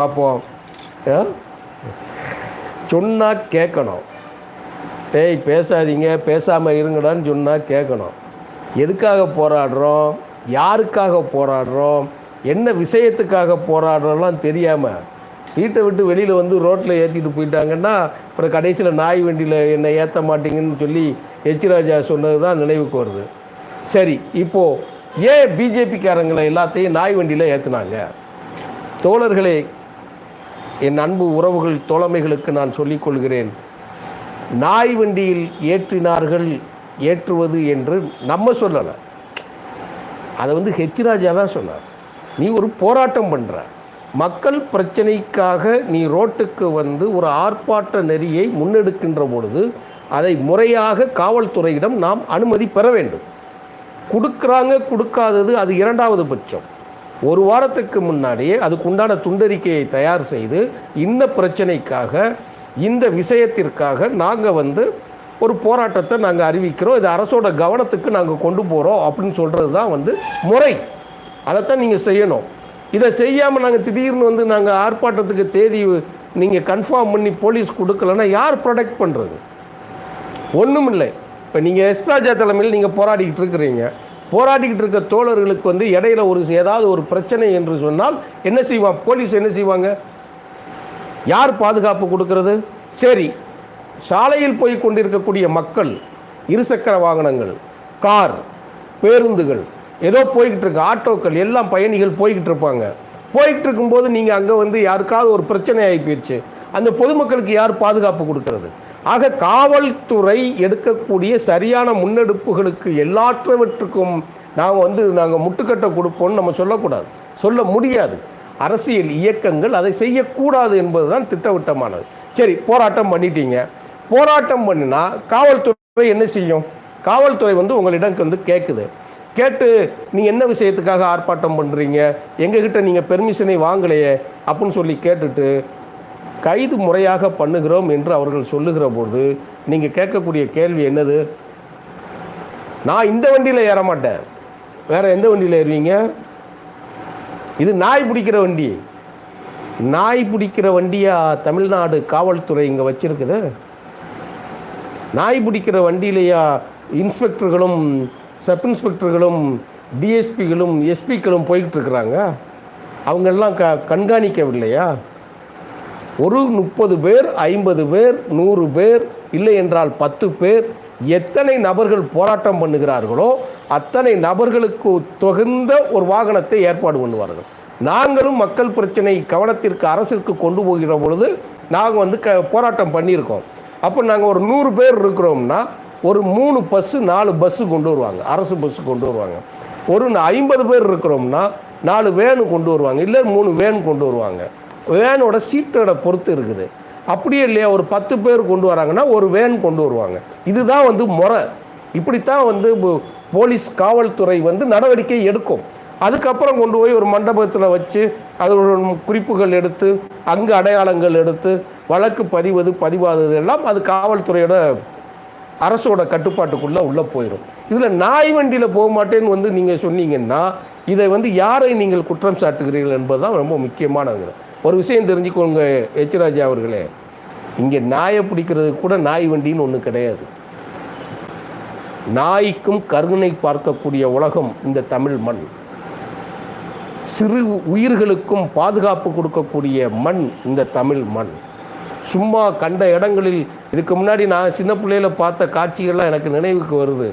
பார்ப்போம் சொன்னால் கேட்கணும் டேய் பேசாதீங்க. பேசாமல் இருங்கடான்னு சொன்னால் கேட்கணும் எதுக்காக போராடுறோம்? யாருக்காக போராடுறோம்? என்ன விஷயத்துக்காக போராடுறோம்லாம் தெரியாமல் வீட்டை விட்டு வெளியில் வந்து ரோட்டில் ஏற்றிட்டு போயிட்டாங்கன்னா அப்புறம் கடைசியில் நாய் வண்டியில் என்னை ஏற்ற மாட்டீங்கன்னு சொல்லி எச் சொன்னது தான் நினைவுக்கு வருது. சரி இப்போது ஏன் பிஜேபிக்காரங்களை எல்லாத்தையும் நாய் வண்டியில் ஏற்றுனாங்க தோழர்களே என் அன்பு உறவுகள் தோழமைகளுக்கு நான் சொல்லிக் கொள்கிறேன். நாய் வண்டியில் ஏற்றினார்கள் ஏற்றுவது என்று நம்ம சொல்லலை. அதை வந்து ஹெச் ராஜா தான் சொன்னார். நீ ஒரு போராட்டம் பண்ணுற மக்கள் பிரச்சனைக்காக நீ ரோட்டுக்கு வந்து ஒரு ஆர்ப்பாட்ட நெறியை முன்னெடுக்கின்ற பொழுது அதை முறையாக காவல்துறையிடம் நாம் அனுமதி பெற வேண்டும். கொடுக்குறாங்க கொடுக்காதது அது இரண்டாவது பட்சம். ஒரு வாரத்துக்கு முன்னாடியே அதுக்கு உண்டான துண்டறிக்கையை தயார் செய்து இந்த பிரச்சனைக்காக இந்த விஷயத்திற்காக நாங்கள் வந்து ஒரு போராட்டத்தை நாங்கள் அறிவிக்கிறோம். இது அரசோட கவனத்துக்கு நாங்கள் கொண்டு போகிறோம் அப்படின்னு சொல்கிறது தான் வந்து முறை. அதைத்தான் நீங்கள் செய்யணும். இதை செய்யாமல் நாங்கள் திடீர்னு வந்து நாங்கள் ஆர்ப்பாட்டத்துக்கு தேதி நீங்கள் கன்ஃபார்ம் பண்ணி போலீஸ் கொடுக்கலன்னா யார் ப்ரொடெக்ட் பண்ணுறது ஒன்றும் இல்லை இப்போ நீங்கள் எஸ்ராஜா தலைமையில் நீங்கள் போராடிக்கிட்டு இருக்கிறீங்க. போராடிக்கிட்டு இருக்க தோழர்களுக்கு வந்து இடையில ஒரு ஏதாவது ஒரு பிரச்சனை என்று சொன்னால் என்ன செய்வான் போலீஸ் என்ன செய்வாங்க? யார் பாதுகாப்பு கொடுக்கறது? சரி சாலையில் போய் கொண்டிருக்கக்கூடிய மக்கள் இருசக்கர வாகனங்கள் கார் பேருந்துகள் ஏதோ போய்கிட்டு இருக்கு ஆட்டோக்கள் எல்லாம் பயணிகள் போய்கிட்டு இருப்பாங்க. போய்கிட்டு இருக்கும்போது நீங்கள் அங்கே வந்து யாருக்காவது ஒரு பிரச்சனை ஆகி போயிடுச்சு அந்த பொதுமக்களுக்கு யார் பாதுகாப்பு கொடுக்கறது? ஆக காவல்துறை எடுக்கக்கூடிய சரியான முன்னெடுப்புகளுக்கு எல்லாற்றவற்றுக்கும் நாம் வந்து நாங்கள் முட்டுக்கட்டை கொடுப்போம்னு நம்ம சொல்லக்கூடாது. சொல்ல முடியாது. அரசியல் இயக்கங்கள் அதை செய்யக்கூடாது என்பதுதான் திட்டவட்டமானது. சரி போராட்டம் பண்ணிட்டீங்க. போராட்டம் பண்ணினா காவல்துறை என்ன செய்யும்? காவல்துறை வந்து உங்களிடம் வந்து கேட்குது கேட்டு நீ என்ன விஷயத்துக்காக ஆர்ப்பாட்டம் பண்ணுறீங்க எங்ககிட்ட நீங்கள் பெர்மிஷனை வாங்கலையே அப்படின்னு சொல்லி கேட்டுட்டு கைது முறையாக பண்ணுகிறோம் என்று அவர்கள் சொல்லுகிற பொழுது நீங்கள் கேட்கக்கூடிய கேள்வி என்னது? நான் இந்த வண்டியில் ஏற மாட்டேன். வேறு எந்த வண்டியில் ஏறுவீங்க? இது நாய் பிடிக்கிற வண்டி. நாய் பிடிக்கிற வண்டியாக தமிழ்நாடு காவல்துறை இங்கே வச்சுருக்குது? நாய் பிடிக்கிற வண்டியிலையா இன்ஸ்பெக்டர்களும் சப் இன்ஸ்பெக்டர்களும் டிஎஸ்பிகளும் எஸ்பிக்களும் போய்கிட்டு இருக்கிறாங்க. அவங்கெல்லாம் க கண்காணிக்கவில்லையா? ஒரு முப்பது பேர் ஐம்பது பேர் நூறு பேர் இல்லை என்றால் பத்து பேர் எத்தனை நபர்கள் போராட்டம் பண்ணுகிறார்களோ அத்தனை நபர்களுக்கு தகுந்த ஒரு வாகனத்தை ஏற்பாடு பண்ணுவார்கள். நாங்களும் மக்கள் பிரச்சனை கவனத்திற்கு அரசிற்கு கொண்டு போகிற பொழுது நாங்கள் வந்து க போராட்டம் பண்ணியிருக்கோம். அப்போ நாங்கள் ஒரு நூறு பேர் இருக்கிறோம்னா ஒரு மூணு பஸ்ஸு நாலு பஸ்ஸு கொண்டு வருவாங்க. அரசு பஸ்ஸு கொண்டு வருவாங்க. ஒரு ஐம்பது பேர் இருக்கிறோம்னா நாலு வேனு கொண்டு வருவாங்க. இல்லை மூணு வேன் கொண்டு வருவாங்க. வேனோட சீட்டோட பொறுத்து இருக்குது. அப்படியே இல்லையா ஒரு பத்து பேர் கொண்டு வராங்கன்னா ஒரு வேன் கொண்டு வருவாங்க. இதுதான் வந்து முறை. இப்படித்தான் வந்து போலீஸ் காவல்துறை வந்து நடவடிக்கை எடுக்கும். அதுக்கப்புறம் கொண்டு போய் ஒரு மண்டபத்தில் வச்சு அதோட குறிப்புகள் எடுத்து அங்கு அடையாளங்கள் எடுத்து வழக்கு பதிவது பதிவாதது எல்லாம் அது காவல்துறையோட அரசோட கட்டுப்பாட்டுக்குள்ளே உள்ளே போயிடும் இதில் நாய் வண்டியில் போக மாட்டேன்னு வந்து நீங்கள் சொன்னீங்கன்னா இதை வந்து யாரை நீங்கள் குற்றம் சாட்டுகிறீர்கள் என்பது தான் ரொம்ப முக்கியமானது ஒரு விஷயம் தெரிஞ்சுக்கோங்க எச்ராஜா அவர்களே. இங்கே நாயை பிடிக்கிறது கூட நாய் வண்டின்னு ஒன்று கிடையாது. நாய்க்கும் கருணை பார்க்கக்கூடிய உலகம் இந்த தமிழ் மண். சிறு உயிர்களுக்கும் பாதுகாப்பு கொடுக்கக்கூடிய மண் இந்த தமிழ் மண். சும்மா கண்ட இடங்களில் இதுக்கு முன்னாடி நான் சின்ன பிள்ளையில் பார்த்த காட்சிகள்லாம் எனக்கு நினைவுக்கு வருது.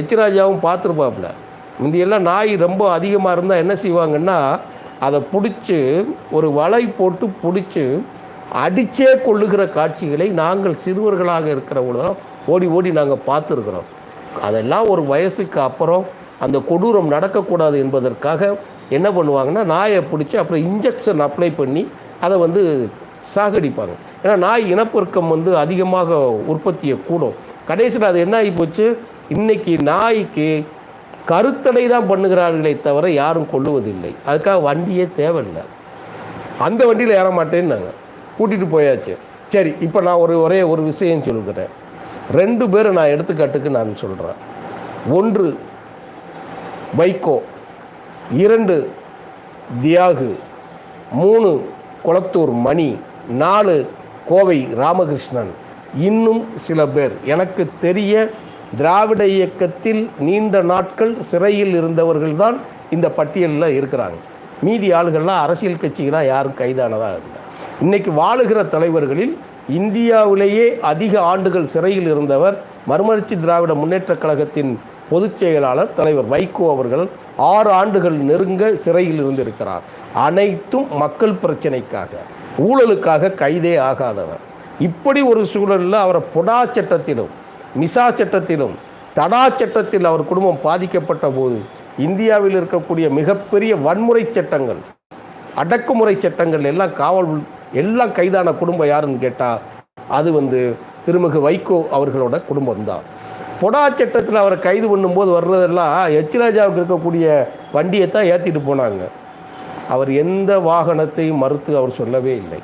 எச்ராஜாவும் பார்த்துருப்பாப்புல. முந்தையெல்லாம் நாய் ரொம்ப அதிகமாக இருந்தால் என்ன செய்வாங்கன்னா அதை பிடிச்சி ஒரு வலை போட்டு பிடிச்சி அடித்தே கொள்ளுகிற காட்சிகளை நாங்கள் சிறுவர்களாக இருக்கிற பொழுதும் ஓடி ஓடி நாங்கள் பார்த்துருக்குறோம். அதெல்லாம் ஒரு வயசுக்கு அப்புறம் அந்த கொடூரம் நடக்கக்கூடாது என்பதற்காக என்ன பண்ணுவாங்கன்னா நாயை பிடிச்சி அப்புறம் இன்ஜெக்ஷன் அப்ளை பண்ணி அதை வந்து சாகடிப்பாங்க. ஏன்னா நாய் இனப்பெருக்கம் வந்து அதிகமாக உற்பத்தியை கூடும் கடைசியில் அது என்ன ஆகி போச்சு? இன்றைக்கி நாய்க்கு கருத்தடை தான் பண்ணுகிறார்களே தவிர யாரும் கொள்ளுவதில்லை அதுக்காக வண்டியே தேவையில்லை. அந்த வண்டியில் ஏற மாட்டேன்னாங்க. கூட்டிகிட்டு போயாச்சு. சரி இப்போ நான் ஒரு ஒரே ஒரு விஷயம் சொல்கிறேன். ரெண்டு பேரை நான் எடுத்துக்காட்டுக்கு நான் சொல்கிறேன் ஒன்று வைகோ இரண்டு தியாகு மூணு குளத்தூர் மணி நாலு கோவை ராமகிருஷ்ணன். இன்னும் சில பேர். எனக்கு தெரிய திராவிட இயக்கத்தில் நீண்ட நாட்கள் சிறையில் இருந்தவர்கள் தான் இந்த பட்டியலில் இருக்கிறாங்க. மீதி ஆளுகள்லாம் அரசியல் கட்சிகளாக யாரும் கைதானதாக இல்லை. இன்றைக்கி வாழுகிற தலைவர்களில் இந்தியாவிலேயே அதிக ஆண்டுகள் சிறையில் இருந்தவர் மறுமலர்ச்சி திராவிட முன்னேற்றக் கழகத்தின் பொதுச் செயலாளர் தலைவர் வைகோ அவர்கள் ஆறு ஆண்டுகள் நெருங்க சிறையில் இருந்திருக்கிறார். அனைத்தும் மக்கள் பிரச்சனைக்காக ஊழலுக்காக கைதே ஆகாதவர். இப்படி ஒரு சூழலில் அவரை பொடா சட்டத்திலும் மிசா சட்டத்திலும் தடா சட்டத்தில் அவர் குடும்பம் பாதிக்கப்பட்ட போது இந்தியாவில் இருக்கக்கூடிய மிகப்பெரிய வன்முறை சட்டங்கள் அடக்குமுறை சட்டங்கள் எல்லாம் காவல் எல்லாம் கைதான குடும்பம் யாருன்னு கேட்டால் அது வந்து திருமிகு வைகோ அவர்களோட குடும்பம்தான். பொடா சட்டத்தில் அவரை கைது பண்ணும்போது வர்றதெல்லாம் எச் ராஜாவுக்கு இருக்கக்கூடிய வண்டியை தான் ஏற்றிட்டு போனாங்க. அவர் எந்த வாகனத்தையும் மறுத்து அவர் சொல்லவே இல்லை.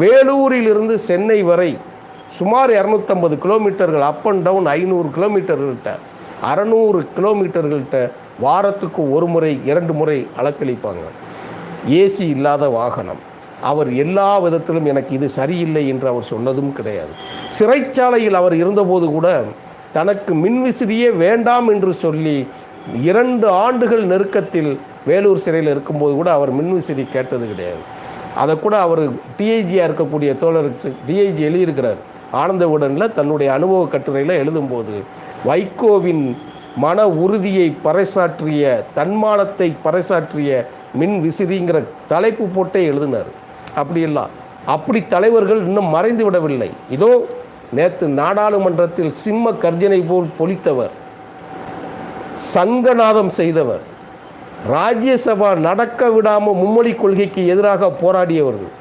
வேலூரிலிருந்து சென்னை வரை சுமார் இரநூத்தம்பது கிலோமீட்டர்கள் அப் அண்ட் டவுன் ஐநூறு கிலோமீட்டர்கள்ட்ட அறநூறு கிலோமீட்டர்கள்ட்ட வாரத்துக்கு ஒரு முறை இரண்டு முறை அளக்களிப்பாங்க ஏசி இல்லாத வாகனம். அவர் எல்லா விதத்திலும் எனக்கு இது சரியில்லை என்று அவர் சொன்னதும் கிடையாது. சிறைச்சாலையில் அவர் இருந்தபோது கூட தனக்கு மின்விசிறியே வேண்டாம் என்று சொல்லி இரண்டு ஆண்டுகள் நெருக்கத்தில் வேலூர் சிறையில் இருக்கும்போது கூட அவர் மின்விசிறி கேட்டது கிடையாது. அதை கூட அவர் டிஐஜியாக இருக்கக்கூடிய தோழருக்கு டிஐஜி எழுதியிருக்கிறார். ஆனந்தவுடனில் தன்னுடைய அனுபவ கட்டுரையில் எழுதும்போது வைகோவின் மன உறுதியை பறைசாற்றிய தன்மானத்தை பறைசாற்றிய மின் விசிறிங்கிற தலைப்பு போட்டே எழுதினார். அப்படியெல்லாம் அப்படி தலைவர்கள் இன்னும் மறைந்து விடவில்லை. இதோ நேற்று நாடாளுமன்றத்தில் சிம்ம கர்ஜனை போல் பொலித்தவர் சங்கநாதம் செய்தவர் ராஜ்யசபா நடக்க விடாமல் மும்மொழி கொள்கைக்கு எதிராக போராடியவர்கள்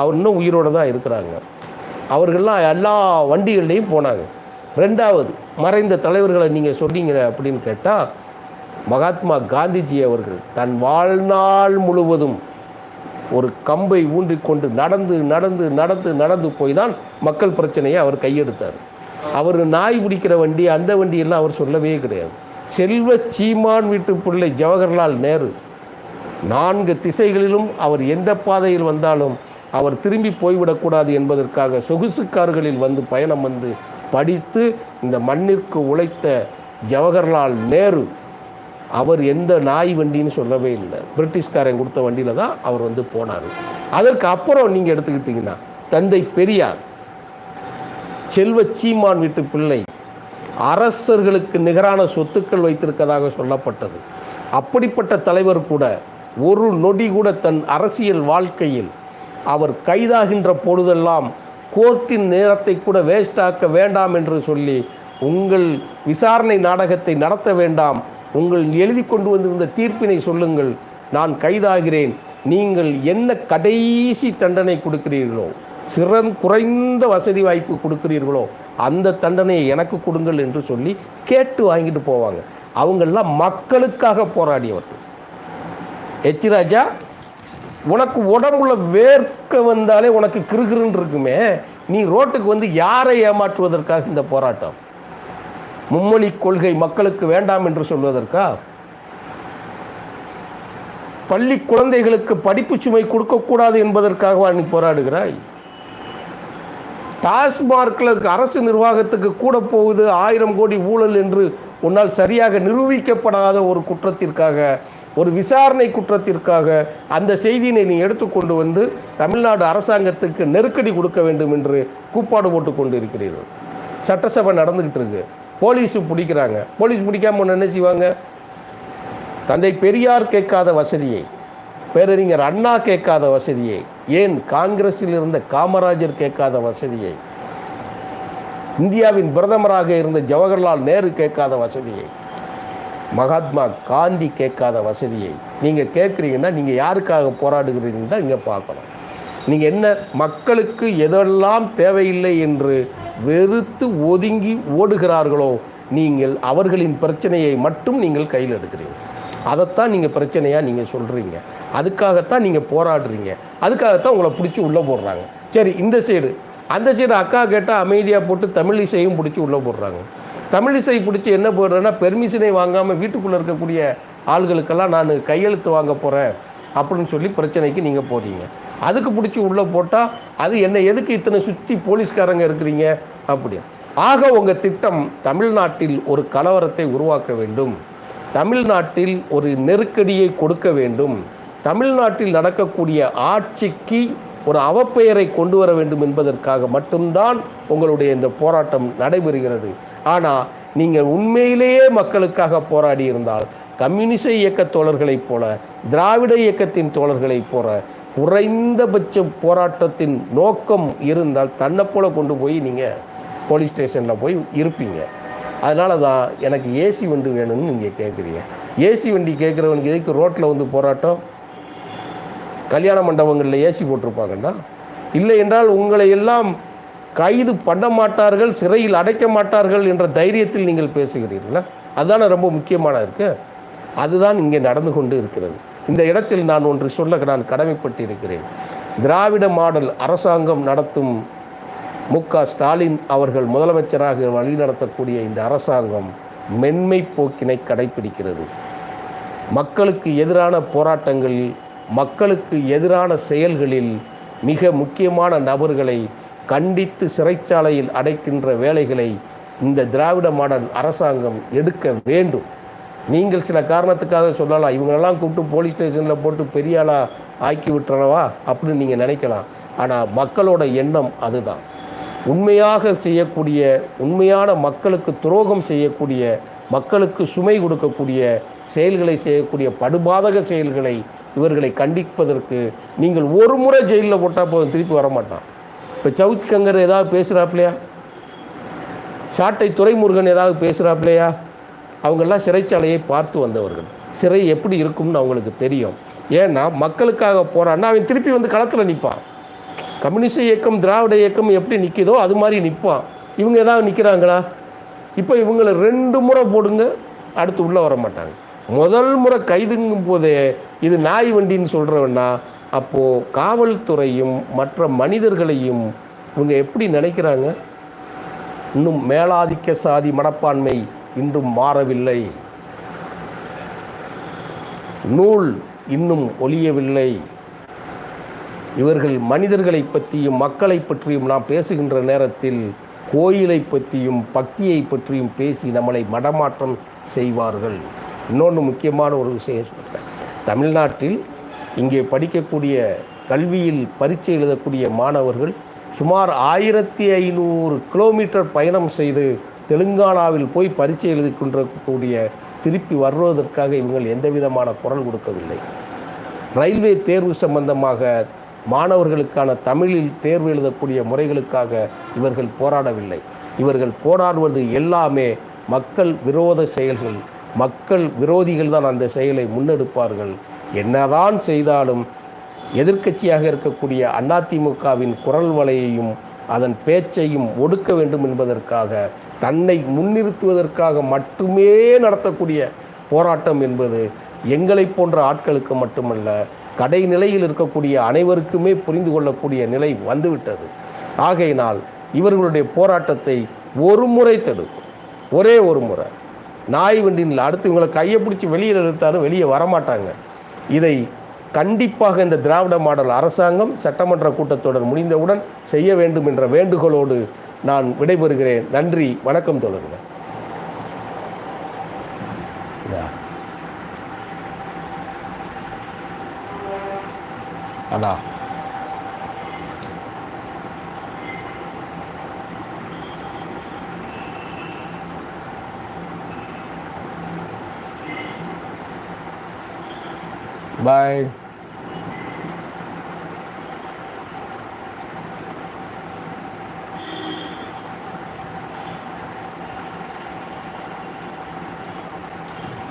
அவர் இன்னும் உயிரோடு தான் இருக்கிறாங்க. அவர்கள்லாம் எல்லா வண்டிகள்லையும் போனாங்க. ரெண்டாவது மறைந்த தலைவர்களை நீங்கள் சொன்னீங்க அப்படின்னு கேட்டால் மகாத்மா காந்திஜி அவர்கள் தன் வாழ்நாள் முழுவதும் ஒரு கம்பை ஊன்றிக்கொண்டு நடந்து நடந்து நடந்து நடந்து போய் தான் மக்கள் பிரச்சனையை அவர் கையெடுத்தார். அவர் நாய் பிடிக்கிற வண்டி அந்த வண்டியெல்லாம் அவர் சொல்லவே கிடையாது. செல்வ சீமான் வீட்டு பிள்ளை ஜவஹர்லால் நேரு நான்கு திசைகளிலும் அவர் எந்த பாதையில் வந்தாலும் அவர் திரும்பி போய்விடக்கூடாது என்பதற்காக சொகுசு கார்களில் வந்து பயணம் வந்து படித்து இந்த மண்ணிற்கு உழைத்த ஜவஹர்லால் நேரு அவர் எந்த நாய் வண்டின்னு சொல்லவே இல்லை. பிரிட்டிஷ்காரன் கொடுத்த வண்டியில் தான் அவர் வந்து போனார். அதற்கு அப்புறம் நீங்கள் எடுத்துக்கிட்டிங்கன்னா தந்தை பெரியார் செல்வ சீமான் வீட்டு பிள்ளை அரசர்களுக்கு நிகரான சொத்துக்கள் வைத்திருக்கதாக சொல்லப்பட்டது. அப்படிப்பட்ட தலைவர் கூட ஒரு நொடி கூட தன் அரசியல் வாழ்க்கையில் அவர் கைதாகின்ற பொழுதெல்லாம் கோர்ட்டின் நேரத்தை கூட வேஸ்டாக்க வேண்டாம் என்று சொல்லி உங்கள் விசாரணை நாடகத்தை நடத்த வேண்டாம் உங்கள் எழுதி கொண்டு வந்திருந்த தீர்ப்பினை சொல்லுங்கள் நான் கைதாகிறேன் நீங்கள் என்ன கடைசி தண்டனை கொடுக்கிறீர்களோ சிறன் குறைந்த வசதி வாய்ப்பு கொடுக்கிறீர்களோ அந்த தண்டனையை எனக்கு கொடுங்கள் என்று சொல்லி கேட்டு வாங்கிட்டு போவாங்க. அவங்கெல்லாம் மக்களுக்காக போராடியவர்கள் எச் ராஜா உனக்கு உடம்புல வேர்க்க வந்தாலே உனக்கு கிருகிருன்னு இருக்குமே நீ ரோட்டுக்கு வந்து யாரை ஏமாற்றுவதற்காக இந்த போராட்டம்? மும்மொழி கொள்கை மக்களுக்கு வேண்டாம் என்று சொல்வதற்கா? பள்ளி குழந்தைகளுக்கு படிப்பு சுமை கொடுக்கக்கூடாது என்பதற்காகவா நீ போராடுகிறாய்? டாஸ்மார்க்கில் அரசு நிர்வாகத்துக்கு கூட போகுது ஆயிரம் கோடி ஊழல் என்று உன்னால் சரியாக நிரூபிக்கப்படாத ஒரு குற்றத்திற்காக ஒரு விசாரணை குற்றத்திற்காக அந்த செய்தியினை நீ எடுத்துக்கொண்டு வந்து தமிழ்நாடு அரசாங்கத்துக்கு நெருக்கடி கொடுக்க வேண்டும் என்று கூப்பாடு போட்டு கொண்டு இருக்கிறீர்கள் சட்டசபை நடந்துக்கிட்டு இருக்கு. போலீஸு பிடிக்கிறாங்க. போலீஸ் பிடிக்காம என்ன செய்வாங்க? தந்தை பெரியார் கேட்காத வசதியை பேரறிஞர் அண்ணா கேட்காத வசதியை ஏன் காங்கிரஸில் இருந்த காமராஜர் கேட்காத வசதியை இந்தியாவின் பிரதமராக இருந்த ஜவஹர்லால் நேரு கேட்காத வசதியை மகாத்மா காந்தி கேட்காத வசதியை நீங்கள் கேட்குறீங்கன்னா நீங்கள் யாருக்காக போராடுகிறீங்கன்னு தான் இங்கே பார்க்கணும். நீங்கள் என்ன மக்களுக்கு எதெல்லாம் தேவையில்லை என்று வெறுத்து ஒதுங்கி ஓடுகிறார்களோ நீங்கள் அவர்களின் பிரச்சனையை மட்டும் நீங்கள் கையில் எடுக்கிறீங்க அதைத்தான் நீங்கள் பிரச்சனையாக நீங்கள் சொல்கிறீங்க அதுக்காகத்தான் நீங்கள் போராடுறீங்க. அதுக்காகத்தான் உங்களை பிடிச்சி உள்ளே போடுறாங்க. சரி இந்த சைடு அந்த சைடு அக்கா கேட்டால் அமைதியாக போட்டு தமிழ் இசையும் பிடிச்சி உள்ளே போடுறாங்க. தமிழ் பிடிச்சி என்ன போடுறேன்னா பெர்மிஷனை வாங்காமல் வீட்டுக்குள்ளே இருக்கக்கூடிய ஆள்களுக்கெல்லாம் நான் கையெழுத்து வாங்க போகிறேன் அப்படின்னு சொல்லி பிரச்சனைக்கு நீங்கள் போறீங்க. அதுக்கு பிடிச்சி உள்ளே போட்டால் அது என்ன எதுக்கு இத்தனை சுற்றி போலீஸ்காரங்க இருக்கிறீங்க அப்படி ஆக உங்கள் திட்டம் தமிழ்நாட்டில் ஒரு கலவரத்தை உருவாக்க வேண்டும். தமிழ்நாட்டில் ஒரு நெருக்கடியை கொடுக்க வேண்டும். தமிழ்நாட்டில் நடக்கக்கூடிய ஆட்சிக்கு ஒரு அவப்பெயரை கொண்டு வர வேண்டும் என்பதற்காக மட்டும்தான் உங்களுடைய இந்த போராட்டம் நடைபெறுகிறது. ஆனால் நீங்கள் உண்மையிலேயே மக்களுக்காக போராடி இருந்தால் கம்யூனிச இயக்க தோழர்களைப் போல திராவிட இயக்கத்தின் தோழர்களைப் போல குறைந்தபட்ச போராட்டத்தின் நோக்கம் இருந்தால் தன்னை போல கொண்டு போய் நீங்கள் போலீஸ் ஸ்டேஷனில் போய் இருப்பீங்க. அதனால தான் எனக்கு ஏசி வண்டி வேணும்னு நீங்கள் கேட்குறீங்க ஏசி வண்டி கேட்குறவனுக்கு எதுக்கு ரோட்டில் வந்து போராட்டம்? கல்யாண மண்டபங்களில் ஏசி போட்டிருப்பாங்கன்னா இல்லை என்றால் உங்களை எல்லாம் கைது பண்ண மாட்டார்கள் சிறையில் அடைக்க மாட்டார்கள் என்ற தைரியத்தில் நீங்கள் பேசுகிறீர்களா? அதுதானே ரொம்ப முக்கியமான இருக்கு. அதுதான் இங்கே நடந்து கொண்டு இருக்கிறது. இந்த இடத்தில் நான் ஒன்று சொல்ல நான் கடமைப்பட்டு இருக்கிறேன் திராவிட மாடல் அரசாங்கம் நடத்தும் மு க ஸ்டாலின் அவர்கள் முதலமைச்சராக வழிநடத்தக்கூடிய இந்த அரசாங்கம் மென்மை போக்கினை கடைபிடிக்கிறது மக்களுக்கு எதிரான போராட்டங்களில் மக்களுக்கு எதிரான செயல்களில் மிக முக்கியமான நபர்களை கண்டித்து சிறைச்சாலையில் அடைக்கின்ற வேலைகளை இந்த திராவிட மாடல் அரசாங்கம் எடுக்க வேண்டும். நீங்கள் சில காரணத்துக்காக சொல்லலாம் இவங்களெல்லாம் கூப்பிட்டு போலீஸ் ஸ்டேஷனில் போட்டு பெரிய ஆளாக ஆக்கி விட்டுறவா அப்படின்னு நீங்கள் நினைக்கலாம். ஆனால் மக்களோட எண்ணம் அதுதான். உண்மையாக செய்யக்கூடிய உண்மையான மக்களுக்கு துரோகம் செய்யக்கூடிய மக்களுக்கு சுமை கொடுக்கக்கூடிய செயல்களை செய்யக்கூடிய படுபாதக செயல்களை இவர்களை கண்டிப்பதற்கு நீங்கள் ஒரு முறை ஜெயிலில் போட்டால் போதும் திருப்பி வர மாட்டான் இப்போ சவுத் கங்கர் ஏதாவது பேசுகிறாப்லையா சாட்டை துரைமுருகன் ஏதாவது பேசுகிறாப்லையா அவங்கெல்லாம் சிறைச்சாலையை பார்த்து வந்தவர்கள். சிறை எப்படி இருக்கும்னு அவங்களுக்கு தெரியும். ஏன்னா மக்களுக்காக போகிறான்னா அவன் திருப்பி வந்து களத்தில் நிற்பான் கம்யூனிஸ்ட் இயக்கம் திராவிட இயக்கம் எப்படி நிற்கிதோ அது மாதிரி நிற்பான் இவங்க ஏதாவது நிற்கிறாங்களா இப்போ இவங்களை ரெண்டு முறை போடுங்க அடுத்து உள்ளே வர மாட்டாங்க முதல் முறை கைதுங்கும் போதே இது நாய் வண்டின்னு சொல்கிறவன்னா அப்போது காவல்துறையும் மற்ற மனிதர்களையும் இவங்க எப்படி நினைக்கிறாங்க? இன்னும் மேலாதிக்க சாதி மனப்பான்மை இன்றும் மாறவில்லை. நூல் இன்னும் ஒழியவில்லை இவர்கள் மனிதர்களை பற்றியும் மக்களை பற்றியும் நாம் பேசுகின்ற நேரத்தில் கோயிலை பற்றியும் பக்தியை பற்றியும் பேசி நம்மளை மடமாற்றம் செய்வார்கள். இன்னொன்று முக்கியமான ஒரு விஷயம் சொல்கிறேன் தமிழ்நாட்டில் இங்கே படிக்கக்கூடிய கல்வியில் பரீட்சை எழுதக்கூடிய மாணவர்கள் சுமார் ஆயிரத்தி ஐநூறு கிலோமீட்டர் பயணம் செய்து தெலுங்கானாவில் போய் பரீட்சை எழுதி கொண்டிருக்கக்கூடிய திருப்பி வருவதற்காக இவங்கள் எந்த விதமான குரல் கொடுக்கவில்லை. ரயில்வே தேர்வு சம்பந்தமாக மாணவர்களுக்கான தமிழில் தேர்வு எழுதக்கூடிய முறைகளுக்காக இவர்கள் போராடவில்லை. இவர்கள் போராடுவது எல்லாமே மக்கள் விரோத செயல்கள். மக்கள் விரோதிகள் தான் அந்த செயலை முன்னெடுப்பார்கள். என்னதான் செய்தாலும் எதிர்க்கட்சியாக இருக்கக்கூடிய அதிமுகவின் குரல் வலையையும் அதன் பேச்சையும் ஒடுக்க வேண்டும் என்பதற்காக தன்னை முன்னிறுத்துவதற்காக மட்டுமே நடத்தக்கூடிய போராட்டம் என்பது எங்களை போன்ற ஆட்களுக்கு மட்டுமல்ல கடைநிலையில் இருக்கக்கூடிய அனைவருக்குமே புரிந்து கொள்ளக்கூடிய நிலை வந்துவிட்டது. ஆகையினால் இவர்களுடைய போராட்டத்தை ஒரு முறை தடுக்கும். ஒரே ஒரு முறை. நாய் வண்டியில் அடுத்து இவங்களை கையை பிடிச்சி வெளியில் இழுத்தாலும் வெளியே வரமாட்டாங்க. இதை கண்டிப்பாக இந்த திராவிட மாடல் அரசாங்கம் சட்டமன்ற கூட்டத்தொடர் முடிந்தவுடன் செய்ய வேண்டும் என்ற வேண்டுகோளோடு நான் விடைபெறுகிறேன். நன்றி வணக்கம் தொடர்கிறேன் அண்ணா. பாய்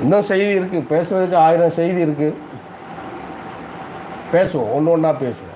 இன்னும் செய்தி இருக்குது பேசுறதுக்கு ஆயிரம் செய்தி இருக்குது பேசுவோம். ஒன்று ஒன்றா பேசுவோம்.